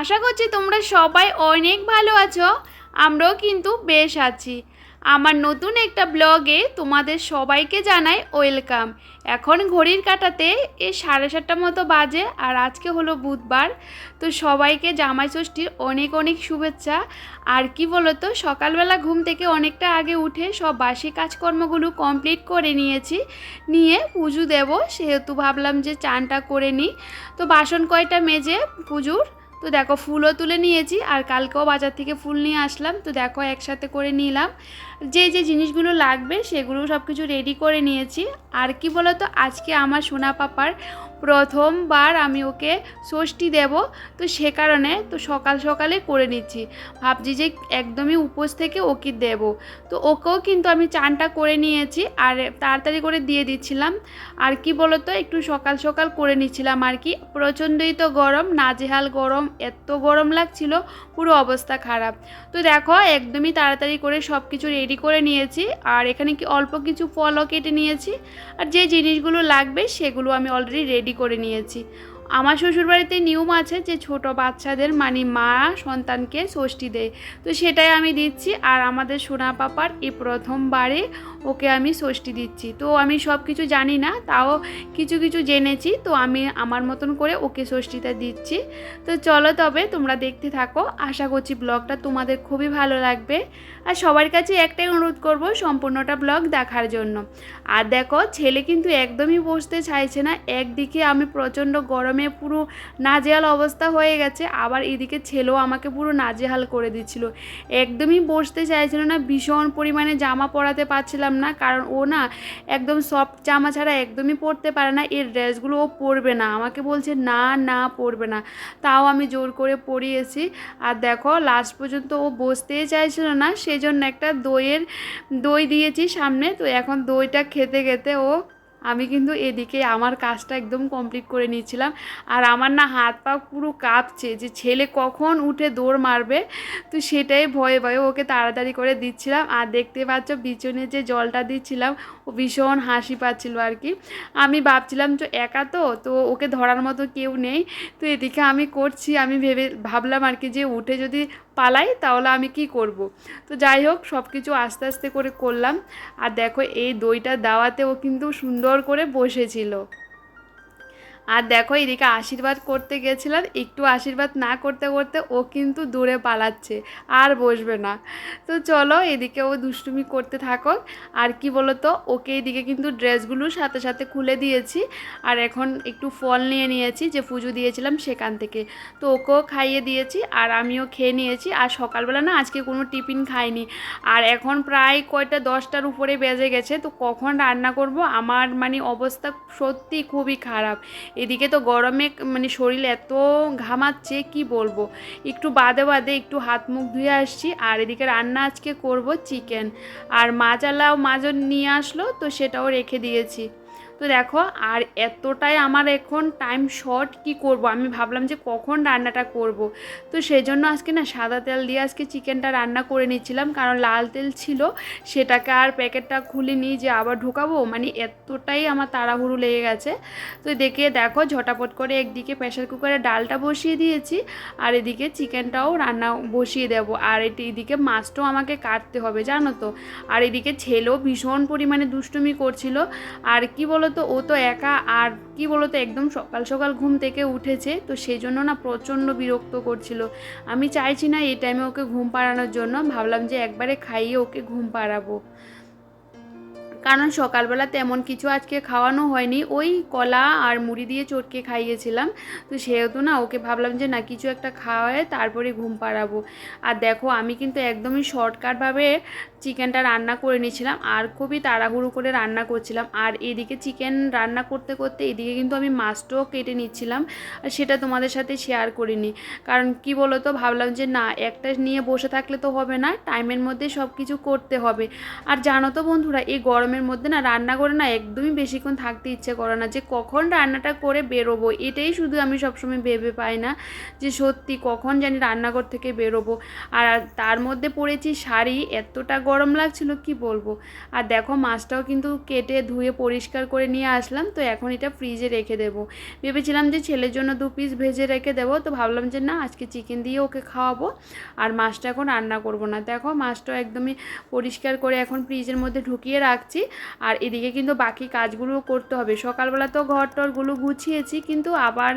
আশা করছি তোমরা সবাই অনেক ভালো আছো। আমরাও কিন্তু বেশ আছি। আমার নতুন একটা ব্লগে তোমাদের সবাইকে জানাই ওয়েলকাম। এখন ঘড়ির কাটাতে এই সাড়ে সাতটা মতো বাজে আর আজকে হলো বুধবার। তো সবাইকে জামাই ষষ্ঠীর অনেক অনেক শুভেচ্ছা। আর কি বলো তো সকালবেলা ঘুম থেকে অনেকটা আগে উঠে সব বাসি কাজকর্মগুলো কমপ্লিট করে নিয়েছি। নিয়ে পুজো দেব, সেহেতু ভাবলাম যে চানটা করে নিই। তো বাসন কয়টা মেজে পুজোর? তো দেখো ফুলও তুলে নিয়েছি আর কালকেও বাজার থেকে ফুল নিয়ে আসলাম। তো দেখো একসাথে করে নিলাম। যে যে জিনিসগুলো লাগবে সেগুলো সব কিছু রেডি করে নিয়েছি। আর কি বলতো, আজকে আমার সোনা পাপার প্রথমবার আমি ওকে ষষ্ঠী দেব। তো সে কারণে তো সকাল সকালে করে নিচ্ছি। ভাবছি যে একদমই উপোস থেকে ওকে দেব। তো ওকেও কিন্তু আমি চানটা করে নিয়েছি আর তাড়াতাড়ি করে দিয়ে দিচ্ছিলাম। আর কি বলো তো একটু সকাল সকাল করে নিচ্ছিলাম আর কি। প্রচণ্ডই তো গরম, নাজেহাল গরম, এত গরম লাগছিল, পুরো অবস্থা খারাপ। তো দেখো, একদমই তাড়াতাড়ি করে সব কিছু রেডি করে নিয়েছি। আর এখানে কি অল্প কিছু ফলও কেটে নিয়েছি। আর যে জিনিসগুলো লাগবে, সেগুলো আমি অলরেডি রেডি করে নিয়েছি। আমার শ্বশুরবাড়িতে নিয়ম আছে যে ছোট বাচ্চাদের মানে মা সন্তানকে ষষ্ঠী দেয়। তো সেটাই আমি দিচ্ছি আর আমাদের সোনা পাপার এই প্রথমবারে ওকে আমি ষষ্ঠী দিচ্ছি। তো আমি সব কিছু জানি না, তাও কিছু কিছু জেনেছি, তো আমি আমার মতন করে ওকে ষষ্ঠীটা দিচ্ছি। তো চলো তবে তোমরা দেখতে থাকো। আশা করছি ব্লগটা তোমাদের খুবই ভালো লাগবে। আর সবার কাছে একটাই অনুরোধ করব, সম্পূর্ণটা ব্লগ দেখার জন্য। আর দেখো, ছেলে কিন্তু একদমই বসতে চাইছে না। একদিকে আমি প্রচণ্ড গরমে পুরো নাজেহাল অবস্থা হয়ে গেছে। আবার এদিকে ছেলেও আমাকে পুরো নাজেহাল করে দিচ্ছিল। একদমই বসতে চাইছিল না, ভীষণ পরিমাণে জামা পরাতে পারছিলাম না, কারণ ও না একদম সফট জামা ছাড়া একদমই পরতে পারে না, এর ড্রেসগুলো ও পরবে না। আমাকে বলছে, না না, পরবে না। তাও আমি জোর করে পরিয়েছি। আর দেখো লাস্ট পর্যন্ত ও বসতেই চাইছিল না, সেজন্য একটা দইয়ের দই দিয়েছি সামনে। তো এখন দইটা খেতে খেতে ও আমি কিন্তু এদিকে আমার কাজটা একদম কমপ্লিট করে নিয়েছিলাম। আর আমার না হাত পা পুরো কাঁপছে যে ছেলে কখন উঠে দৌড় মারবে? তো সেটাই ভয়ে ভয়ে ওকে তাড়াতাড়ি করে দিচ্ছিলাম। আর দেখতে পাচ্ছ পিছনে যে জলটা দিচ্ছিলাম, ও ভীষণ হাসি পাচ্ছিল আর কি। আমি ভাবছিলাম যে একা তো তো ওকে ধরার মতো কেউ নেই। তো এদিকে আমি করছি, আমি ভেবে ভাবলাম আর কি যে উঠে যদি পালাই, তাহলে আমি কি করব? তো যাই হোক সব কিছু আস্তে আস্তে করে করলাম। আর দেখো, এই দইটা দাওয়াতে ও কিন্তু সুন্দর করে বসেছিল। আর দেখো, এদিকে আশীর্বাদ করতে গেছিলাম। একটু আশীর্বাদ না করতে করতে ও কিন্তু দূরে পালাচ্ছে, আর বসবে না। তো চলো, এদিকে ও দুষ্টুমি করতে থাকো। আর কি বলো তো ওকে এদিকে কিন্তু ড্রেসগুলো সাথে সাথে খুলে দিয়েছি। আর এখন একটু ফল নিয়ে নিয়েছি, যে পুজো দিয়েছিলাম সেখান থেকে। তো ওকেও খাইয়ে দিয়েছি, আর আমিও খেয়ে নিয়েছি। আর সকালবেলা না, আজকে কোনো টিফিন খাইনি। আর এখন প্রায় কয়টা, দশটার উপরে বেজে গেছে। তো কখন রান্না করব? আমার মানে অবস্থা সত্যি খুবই খারাপ। এদিকে তো গরমে মানে শরীর এত ঘামাচ্ছে, কি বলব? একটু বাদে বাদে একটু হাত মুখ ধুয়ে আসছি, আর এদিকে রান্না আজকে করব চিকেন আর মাজালাও মাজন নিয়ে আসলো, তো সেটাও রেখে দিয়েছি। তো দেখো, আর এতটাই আমার এখন টাইম শর্ট কি করব? আমি ভাবলাম যে কখন রান্নাটা করব? তো সেই জন্য আজকে না সাদা তেল দিয়ে আজকে চিকেনটা রান্না করে নিচ্ছিলাম। কারণ লাল তেল ছিল, সেটাকে আর প্যাকেটটা খুলিনি যে আবার ঢোকাবো? মানে এতটাই আমার তাড়াহুড়ো লেগে গেছে। তো দেখে দেখো, ঝটাপট করে একদিকে প্রেশার কুকারে ডালটা বসিয়ে দিয়েছি, আর এদিকে চিকেনটাও রান্না বসিয়ে দেব। আর এটি এদিকে মাছটাও আমাকে কাটতে হবে, জানো তো? আর এদিকে ছেলেও ভীষণ পরিমাণে দুষ্টুমি করছিল। আর কি বলো তো ও তো একা আর কি বলতো, একদম সকাল সকাল ঘুম থেকে উঠেছে, তো সেই জন্য না প্রচণ্ড বিরক্ত করছিল। আমি চাইছি না এই টাইমে ওকে ঘুম পাড়ানোর জন্য, ভাবলাম যে একবারে খাইয়ে ওকে ঘুম পাড়াবো। কারণ সকালবেলা তেমন কিছু আজকে খাওয়ানো হয়নি। ওই কলা আর মুড়ি দিয়ে চটকে খাইয়েছিলাম। তো সেহেতু না, ওকে ভাবলাম যে না, কিছু একটা খাওয়ায় তারপরে ঘুম পাড়াবো। আর দেখো, আমি কিন্তু একদমই শর্টকাটভাবে চিকেনটা রান্না করে নিয়েছিলাম আর খুবই তাড়াহুড়ো করে রান্না করছিলাম। আর এদিকে চিকেন রান্না করতে করতে এদিকে কিন্তু আমি মাছটাও কেটে নিচ্ছিলাম। আর সেটা তোমাদের সাথে শেয়ার করিনি। কারণ কি বলো তো ভাবলাম যে না, একটা নিয়ে বসে থাকলে তো হবে না টাইমের মধ্যে সব কিছু করতে হবে। আর জানো তো বন্ধুরা, এই গরমে গরমের মধ্যে না রান্না করে না একদমই বেশিক্ষণ থাকতে ইচ্ছে করে না যে কখন রান্নাটা করে বেরোবো, এটাই শুধু আমি সবসময় ভেবে পাই না যে সত্যি কখন জানি রান্নাঘর থেকে বেরোবো। আর তার মধ্যে পরেছি শাড়ি, এতটা গরম লাগছিল, কি বলব? আর দেখো মাছটাও কিন্তু কেটে ধুয়ে পরিষ্কার করে নিয়ে আসলাম, তো এখন এটা ফ্রিজে রেখে দেবো। ভেবেছিলাম যে ছেলের জন্য দু পিস ভেজে রেখে দেবো, তো ভাবলাম যে না আজকে চিকেন দিয়ে ওকে খাওয়াবো, আর মাছটা এখন রান্না করব না। দেখো মাছটাও একদমই পরিষ্কার করে এখন ফ্রিজের মধ্যে ঢুকিয়ে রাখছি আর এদিকে কিন্তু বাকি কাজগুলো করতে হবে। সকালবেলা তো ঘর টরগুলো গুছিয়েছি, কিন্তু আবার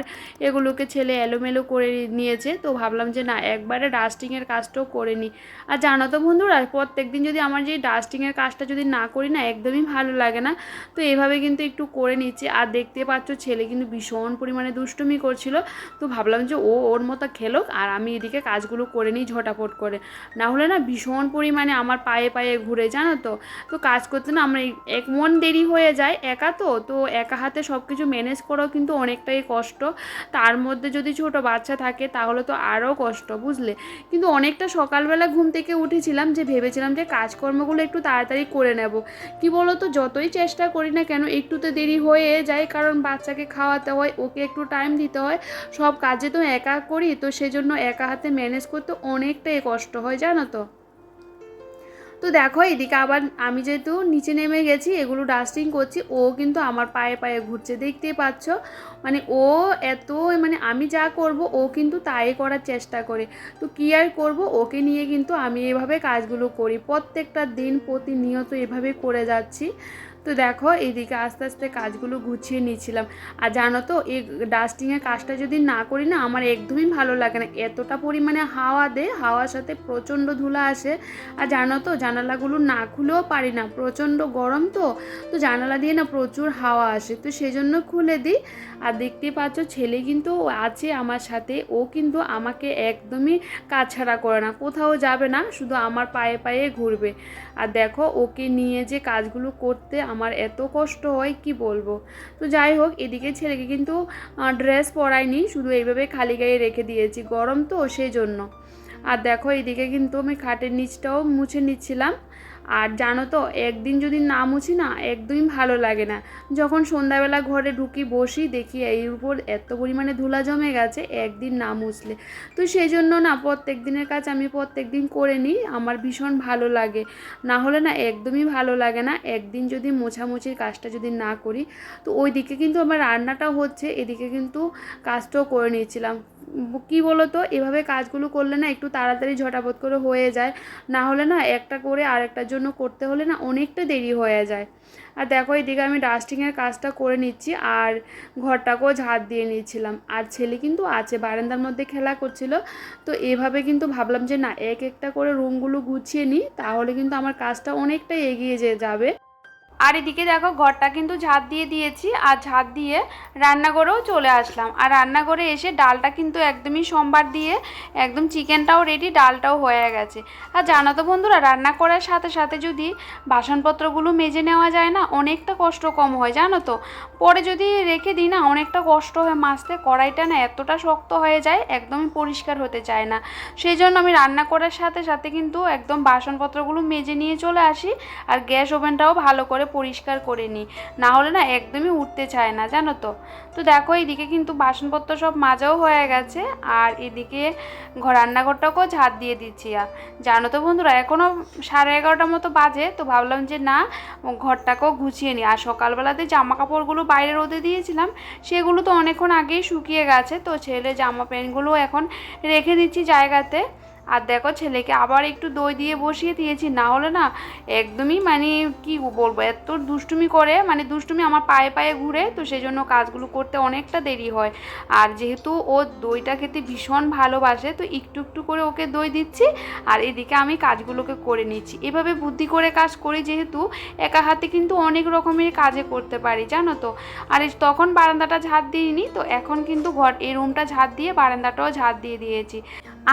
এগুলোকে ছেলে এলোমেলো করে নিয়েছে, তো ভাবলাম যে না, একবারে ডাস্টিংয়ের কাজটাও করে নিই। আর জানো তো বন্ধুরা প্রত্যেক দিন যদি আমার যে ডাস্টিংয়ের কাজটা যদি না করি না, একদমই ভালো লাগে না। তো এভাবে কিন্তু একটু করে নিচ্ছি। আর দেখতে পাচ্ছ ছেলে কিন্তু ভীষণ পরিমাণে দুষ্টুমি করছিল, তো ভাবলাম যে ও ওর মতো খেলোক, আর আমি এদিকে কাজগুলো করে নিই ঝটাপট করে। না হলে না ভীষণ পরিমাণে আমার পায়ে পায়ে ঘুরে, জানো তো? তো কাজ করতে না আমরা এক মন দেরি হয়ে যায় একা তো তো একা হাতে সব কিছু ম্যানেজ করাও কিন্তু অনেকটাই কষ্ট। তার মধ্যে যদি ছোট বাচ্চা থাকে তাহলে তো আরও কষ্ট, বুঝলে? কিন্তু অনেকটা সকালবেলা ঘুম থেকে উঠেছিলাম যে ভেবেছিলাম যে কাজকর্মগুলো একটু তাড়াতাড়ি করে নেব। কি বলো তো যতই চেষ্টা করি না কেন একটু তো দেরি হয়ে যায়, কারণ বাচ্চাকে খাওয়াতে হয়, ওকে একটু টাইম দিতে হয়। সব কাজে তো একা করি, তো সেজন্য একা হাতে ম্যানেজ করতে অনেকটাই কষ্ট হয়, জানো তো? তো দেখো, এদিকে আবার আমি যেহেতু নিচে নেমে গেছি, এগুলো ডাস্টিং করছি, ও কিন্তু আমার পায়ে পায়ে ঘুরছে, দেখতেই পাচ্ছ? মানে ও এত মানে আমি যা করব, ও কিন্তু তাই করার চেষ্টা করে। তো কী আর করব? ওকে নিয়ে কিন্তু আমি এভাবে কাজগুলো করি। প্রত্যেকটা দিন প্রতিনিয়ত এভাবে করে যাচ্ছি। তো দেখো এইদিকে আস্তে আস্তে কাজগুলো গুছিয়ে নিয়েছিলাম আর জানো তো, এই ডাস্টিংয়ের কাজটা যদি না করি না, আমার একদমই ভালো লাগে না। এতটা পরিমাণে হাওয়া দে, হাওয়ার সাথে প্রচণ্ড ধুলা আসে। আর জানো তো, জানালাগুলো না খুলেও পারি না, প্রচণ্ড গরম তো তো জানালা দিয়ে না প্রচুর হাওয়া আসে। তো সেই জন্য খুলে দিই। আর দেখতে পাচ্ছ, ছেলে কিন্তু আছে আমার সাথে, ও কিন্তু আমাকে একদমই কাজ ছাড়া করে না, কোথাও যাবে না, শুধু আমার পায়ে পায়ে ঘুরবে। আর দেখো, ওকে নিয়ে যে কাজগুলো করতে আমার এত কষ্ট হয়, কি বলব? তো যাই হোক, এদিকে ছেলেকে কিন্তু ড্রেস পরাইনি, শুধু এইভাবে খালি গায়ে রেখে দিয়েছি। গরম তো, সেই জন্য। আর দেখো, এদিকে কিন্তু আমি খাটের নিচটাও মুছে নিচ্ছিলাম। আর জানো তো, একদিন যদি না মুছি না, একদমই ভালো লাগে না। যখন সন্ধ্যাবেলা ঘরে ঢুকি বসি, দেখি এর উপর এত পরিমাণে ধুলা জমে গেছে, একদিন না মুছলে। তো সেই জন্য না, প্রত্যেক দিনের কাজ আমি প্রত্যেক দিন করে নিই, আমার ভীষণ ভালো লাগে। না হলে না, একদমই ভালো লাগে না, একদিন যদি মোছামুছির কাজটা যদি না করি। তো ওই দিকে কিন্তু আমার রান্নাটাও হচ্ছে, এদিকে কিন্তু কাজটাও করে নিয়েছিলাম কী বলো তো এভাবে কাজগুলো করলে না, একটু তাড়াতাড়ি ঝটাপট করে হয়ে যায়। না হলে না, একটা করে আরেকটার জন্য করতে হলে না অনেকটা দেরি হয়ে যায়। আর দেখো এদিকে আমি ডাস্টিংয়ের কাজটা করে নিচ্ছি আর ঘরটাকেও ঝাড় দিয়ে নিয়েছিলাম আর ছেলে কিন্তু আছে, বারান্দার মধ্যে খেলা করছিল। তো এভাবে কিন্তু ভাবলাম যে না, এক একটা করে রুমগুলো গুছিয়ে নিই, তাহলে কিন্তু আমার কাজটা অনেকটাই এগিয়ে যে যাবে। আর এদিকে দেখো, ঘরটা কিন্তু ঝাঁট দিয়ে দিয়েছি আর ঝাঁট দিয়ে রান্নাঘরেও চলে আসলাম। আর রান্নাঘরে এসে ডালটা কিন্তু একদমই সোমবার দিয়ে একদম চিকেনটাও রেডি ডালটাও হয়ে গেছে। আর জানো তো বন্ধুরা, রান্না করার সাথে সাথে যদি বাসনপত্রগুলো মেজে নেওয়া যায় না, অনেকটা কষ্ট কম হয়, জানো তো? পরে যদি রেখে দিই না, অনেকটা কষ্ট হয় মাজতে কড়াইটা না এতটা শক্ত হয়ে যায়, একদমই পরিষ্কার হতে চায় না। সেই জন্য আমি রান্না করার সাথে সাথে কিন্তু একদম বাসনপত্রগুলো মেজে নিয়ে চলে আসি, আর গ্যাস ওভেনটাও ভালো করে পরিষ্কার করে নিই না হলে না একদমই উঠতে চায় না, জানো তো। তো দেখো এইদিকে কিন্তু বাসনপত্র সব মাজাও হয়ে গেছে আর এদিকে ঘর রান্নাঘরটাকেও ঝাড় দিয়ে দিচ্ছি আর জানো তো বন্ধুরা এখনও সাড়ে এগারোটার মতো বাজে, তো ভাবলাম যে না ঘরটাকেও গুছিয়ে নিই আর সকালবেলাতে জামা কাপড়গুলো বাইরে রোদে দিয়েছিলাম, সেগুলো তো অনেকক্ষণ আগেই শুকিয়ে গেছে, তো ছেলে জামা প্যান্টগুলো এখন রেখে দিচ্ছি জায়গাতে। আর দেখো ছেলেকে আবার একটু দই দিয়ে বসিয়ে দিয়েছি, না হলে না একদমই মানে কি বলব, এত দুষ্টুমি করে মানে দুষ্টুমি আমার পায়ে পায়ে ঘুরে, তো সেই জন্য কাজগুলো করতে অনেকটা দেরি হয়। আর যেহেতু ও দইটা খেতে ভীষণ ভালোবাসে, তো একটু একটু করে ওকে দই দিচ্ছি, আর এদিকে আমি কাজগুলোকে করে নিচ্ছি। এভাবে বুদ্ধি করে কাজ করি যেহেতু, একা হাতে কিন্তু অনেক রকমের কাজে করতে পারি, জানো তো। আর তখন বারান্দাটা ঝাড় দিইনি, তো এখন কিন্তু ঘর, এই রুমটা ঝাড় দিয়ে বারান্দাটাও ঝাড় দিয়ে দিয়েছি।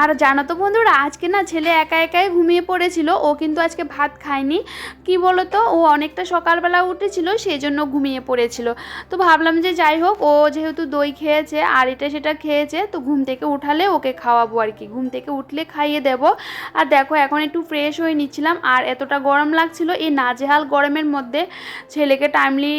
আর জানো তো বন্ধুরা, আজকে না ছেলে একা একাই ঘুমিয়ে পড়েছিল, ও কিন্তু আজকে ভাত খায়নি। কি বলো তো ও অনেকটা সকালবেলা উঠেছিল সেই জন্য ঘুমিয়ে পড়েছিল। তো ভাবলাম যে যাই হোক, ও যেহেতু দই খেয়েছে, আর এটা সেটা খেয়েছে, তো ঘুম থেকে উঠালে ওকে খাওয়াবো আর কি। ঘুম থেকে উঠলে খাইয়ে দেব। আর দেখো, এখন একটু ফ্রেশ হয়ে নিচ্ছিলাম, আর এতটা গরম লাগছিল, এই নাজেহাল গরমের মধ্যে ছেলেকে টাইমলি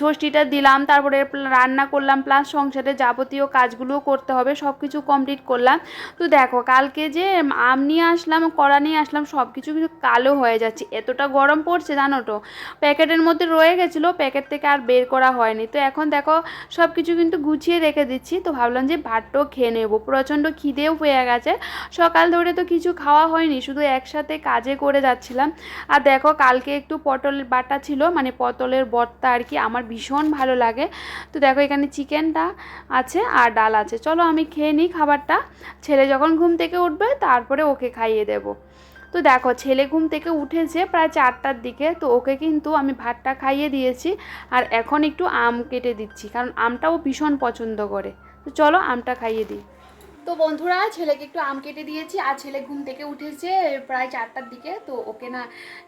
ষষ্ঠীটা দিলাম, তারপরে রান্না করলাম প্লাস সংসারে যাবতীয় কাজগুলোও করতে হবে সব কিছু কমপ্লিট করলাম। তো দেখো কালকে যে আম নিয়ে আসলাম, কড়া নিয়ে আসলাম সব কিছু কিন্তু কালো হয়ে যাচ্ছে। এতটা গরম পড়ছে, জানো তো? প্যাকেটের মধ্যে রয়ে গেছিল, প্যাকেট থেকে আর বের করা হয়নি। তো এখন দেখো সব কিছু কিন্তু গুছিয়ে রেখে দিচ্ছি। তো ভাবলাম যে ভাতটাও খেয়ে নেব। প্রচণ্ড খিদেও পেয়ে গেছে। সকাল ধরে তো কিছু খাওয়া হয়নি, শুধু একসাথে কাজে করে যাচ্ছিলাম। আর দেখো, কালকে একটু পটল বাটা ছিল মানে পটলের বর্তা আর কি, আমার ভীষণ ভালো লাগে। তো দেখো, এখানে চিকেনটা আছে আর ডাল আছে। চলো, আমি খেয়ে নিই খাবারটা। ছেলে যখন ঘুম থেকে উঠবে, তারপরে ওকে খাইয়ে দেব। তো দেখো, ছেলে ঘুম থেকে উঠেছে প্রায় চারটার দিকে, তো ওকে কিন্তু আমি ভাতটা খাইয়ে দিয়েছি আর এখন একটু আম কেটে দিচ্ছি, কারণ আমটা ও ভীষণ পছন্দ করে। তো চলো আমটা খাইয়ে দিই। তো বন্ধুরা, ছেলেকে একটু আম কেটে দিয়েছি আর ছেলে ঘুম থেকে উঠেছে প্রায় চারটার দিকে। তো ওকে না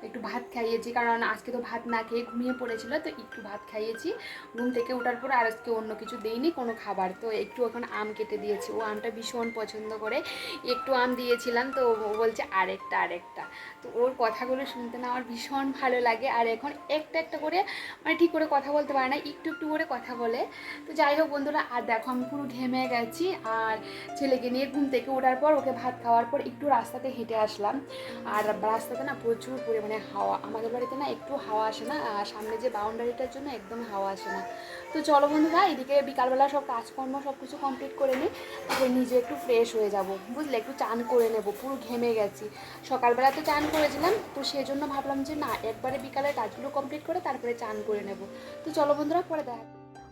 একটু ভাত খাইয়েছি, কারণ আজকে তো ভাত না খেয়ে ঘুমিয়ে পড়েছিল, তো একটু ভাত খাইয়েছি। ঘুম থেকে ওঠার পর আর আজকে অন্য কিছু দেইনি, কোনো খাবার। তো একটু এখন আম কেটে দিয়েছি, ও আমটা ভীষণ পছন্দ করে। একটু আম দিয়েছিলাম, তো ও বলছে আরেকটা আরেকটা। তো ওর কথাগুলো শুনতে না আমার ভীষণ ভালো লাগে, আর এখন একটা একটা করে মানে ঠিক করে কথা বলতে পারে না, একটু একটু করে কথা বলে। তো যাই হোক বন্ধুরা, আর দেখো আমি পুরো ঘেমে গেছি, আর ছেলেকে নিয়ে ঘুম থেকে ওঠার পর ওকে ভাত খাওয়ার পর একটু রাস্তাতে হেঁটে আসলাম। আর রাস্তাতে না প্রচুর পরিমাণে হাওয়া। আমাদের বাড়িতে না একটু হাওয়া আসে না, আর সামনে যে বাউন্ডারিটার জন্য একদম হাওয়া আসে না। তো চলো বন্ধুরা, এদিকে বিকালবেলা সব কাজকর্ম সব কিছু কমপ্লিট করে নিই, তারপরে নিজে একটু ফ্রেশ হয়ে যাব। বুঝলে? একটু চান করে নেব, পুরো ঘেমে গেছি। সকালবেলা তো চান করেছিলাম, তো সেই জন্য ভাবলাম যে না, একবারে বিকালের কাজগুলো কমপ্লিট করে তারপরে চান করে নেব। তো চলো বন্ধুরা, পরে দেখা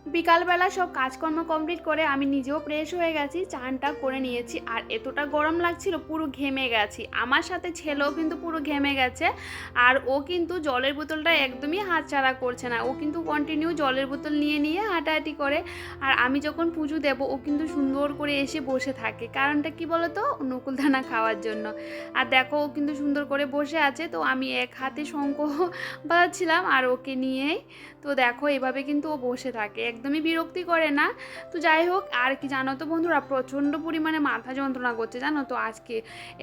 বিকালবেলা সব কাজকর্ম কমপ্লিট করে আমি নিজেও ফ্রেশ হয়ে গেছি, চানটা করে নিয়েছি আর এতটা গরম লাগছিল পুরো ঘেমে গেছি। আমার সাথে ছেলেও কিন্তু পুরো ঘেমে গেছে আর ও কিন্তু জলের বোতলটা একদমই হাত ছাড়া করছে না। ও কিন্তু কন্টিনিউ জলের বোতল নিয়ে নিয়ে হাঁটাহাঁটি করে আর আমি যখন পুজো দেব, ও কিন্তু সুন্দর করে এসে বসে থাকে। কারণটা কি বলো তো নকুলদানা খাওয়ার জন্য। আর দেখো ও কিন্তু সুন্দর করে বসে আছে, তো আমি এক হাতে শঙ্খ বাজাচ্ছিলাম আর ওকে নিয়েই। তো দেখো এভাবে কিন্তু ও বসে থাকে। একদমই বিরক্তি করে না। তো যাই হোক, আর কি জানো তো বন্ধুরা, প্রচণ্ড পরিমাণে মাথা যন্ত্রণা করছে জানো তো আজকে।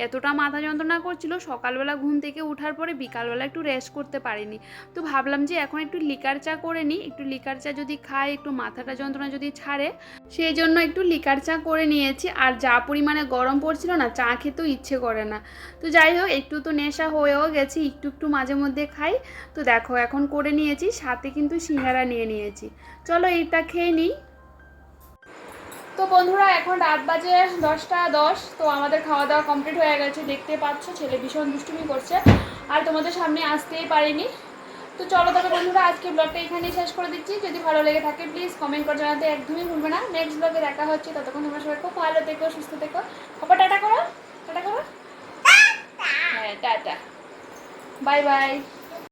এতটা মাথা যন্ত্রণা করছিল, সকালবেলা ঘুম থেকে ওঠার পরে বিকালবেলা একটু রেস্ট করতে পারিনি। তো ভাবলাম যে এখন একটু লিকার চা করে নিই, একটু লিকার চা যদি খাই, একটু মাথাটা যন্ত্রণা যদি ছাড়ে সেই জন্য একটু লিকার চা করে নিয়েছি। আর যা পরিমাণে গরম পড়ছিল না, চা খেতেও ইচ্ছে করে না। তো যাই হোক, একটু তো নেশা হয়েও গেছি, একটু একটু মাঝে মধ্যে খাই। তো দেখো, এখন করে নিয়েছি, সাথে কিন্তু সিঙ্গারা নিয়ে নিয়েছি। চলো এইটা খেয়ে নিই। তো বন্ধুরা, এখন রাত বাজে দশটা দশ, তো আমাদের খাওয়া দাওয়া কমপ্লিট হয়ে গেছে। দেখতে পাচ্ছ, ছেলে ভীষণ দুষ্টুমি করছে। আর তোমাদের সামনে আসতেই পারিনি। তো চলো তবে বন্ধুরা, আজকে ব্লগটা এখানেই শেষ করে দিচ্ছি। যদি ভালো লেগে থাকে প্লিজ কমেন্ট করে জানাতে একদমই ভুলবে না। নেক্সট ব্লগে দেখা হচ্ছে। ততক্ষণ তোমার সবাই খুব ভালো থেকো, সুস্থ থেকো। আবার টাটা করো? টাটা করো? হ্যাঁ টাটা। Bye bye